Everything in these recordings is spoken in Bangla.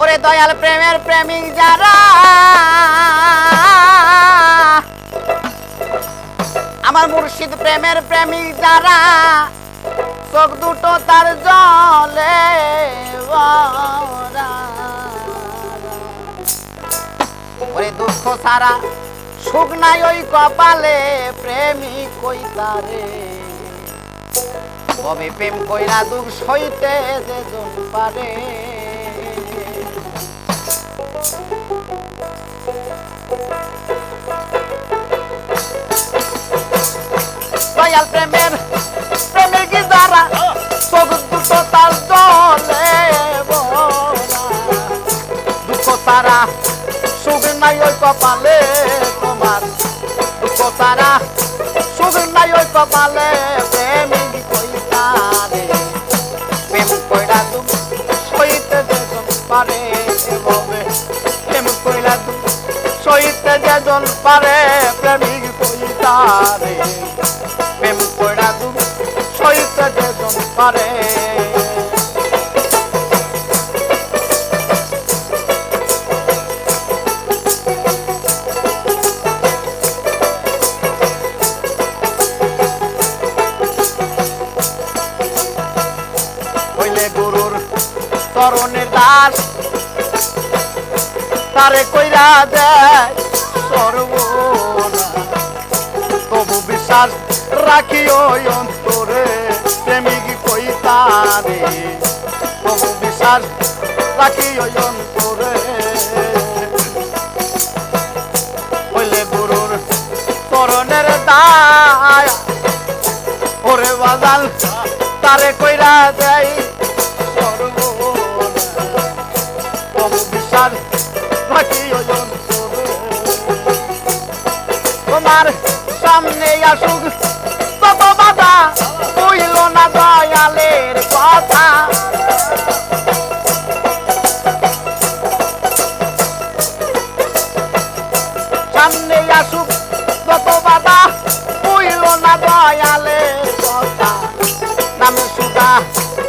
ওরে দয়াল প্রেমের প্রেমিক যারা। আমার মুর্শিদ প্রেমের প্রেমিক যারা, চোখ দুটো তার জলে। ওরে দুঃখ সারা, সুখ নাই ওই কপালে, প্রেমিক কই তারে? কবে প্রেম কইরা দুঃখ সইতে যে পারে? দয়াল প্রেমের প্রেমের কি দ্বারা চোখ দুটো তার জলে। দুঃখ তারা সুখ নাই ওই কপালে তোমার দুঃখ তারা সুখ নাই ওই কপালে পারে চরণের দাস তারে কইরা দেয় সর্বনাশ। তবু বিশ্বাস রাখি ওই অন্তরে প্রেমিক কই তারে? তবু বিশ্বাস রাখি অন্তরে। হইলে গুরুর চরণের দায়। ওরে বাজাল, তারে কইরা দেয় তোমার সামনে আসুক তত বাধা। দয়ালের কথা। সামনে আসুক তত বাধা বুঝল না দয়ালের কথা। নাম সুদা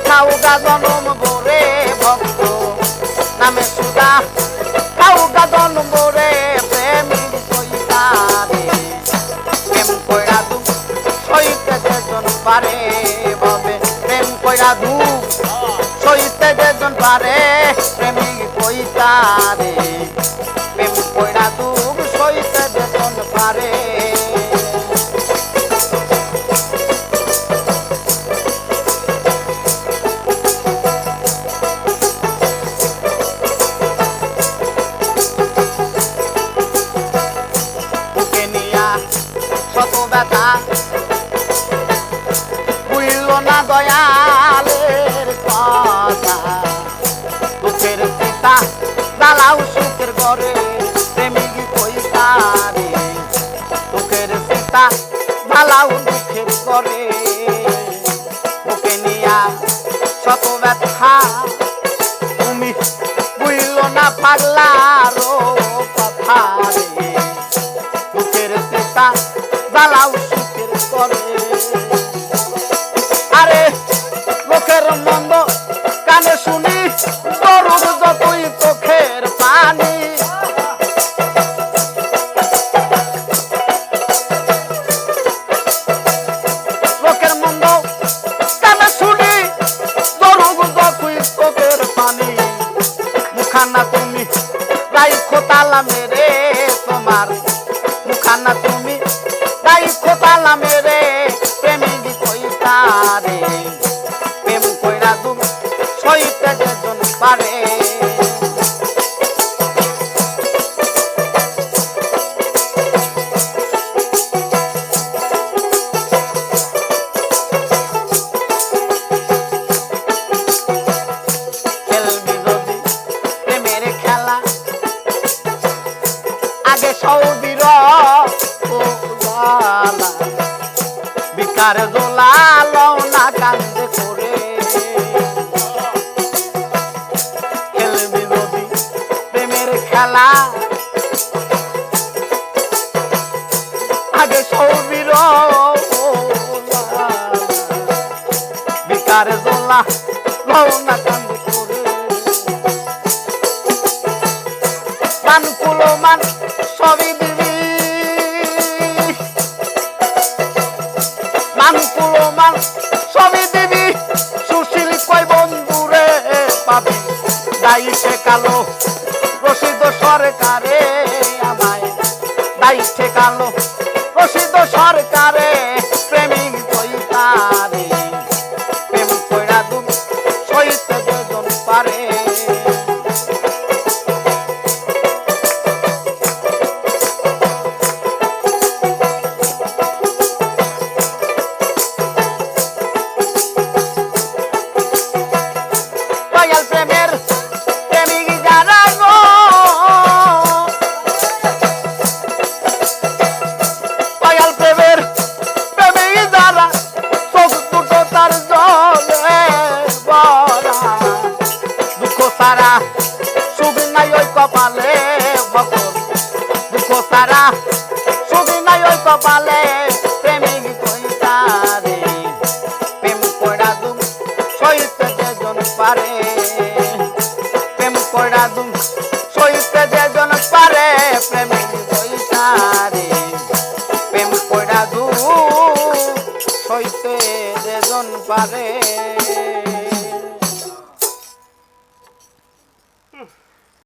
খাউগা জনম পারে প্রেমিক কইতারে প্রেম কইরা দু সইতে যেজন পারে। শত দয়ালের দালাও সুখের ঘরে প্রেমিক পয়সা রে। দুঃখের পিতা দালাও দুঃখের ঘরে। বুকে নিয়া শত ব্যথা, তুমি বুঝল না পাগলারও কথা রে। সুখের চেতা জ্বালাও সুখের করে আরে তোমার মুখানা তুমি সৌদির বিকার জোলাল না কান্দে করে। খেলবি যদি প্রেমের খেলা। আগে সৌদির বিকার জোলা না কান্দে করে। মান কুলো মান সবই দিবি সুশীল কয় বন্ধুরে পাবি? দাইছে কালো প্রসিদ্ধ সরকারে আমায় দাইছে কালো। সারা সুখ নাই ওই কপালে প্রেমিক কইতারে প্রেম কইরা দুম সইতে যেজন পারে। প্রেম কইরা দুম সইতে যেজন পারে প্রেমিক কইতারে প্রেম কইরা দুম সইতে যেজন পারে।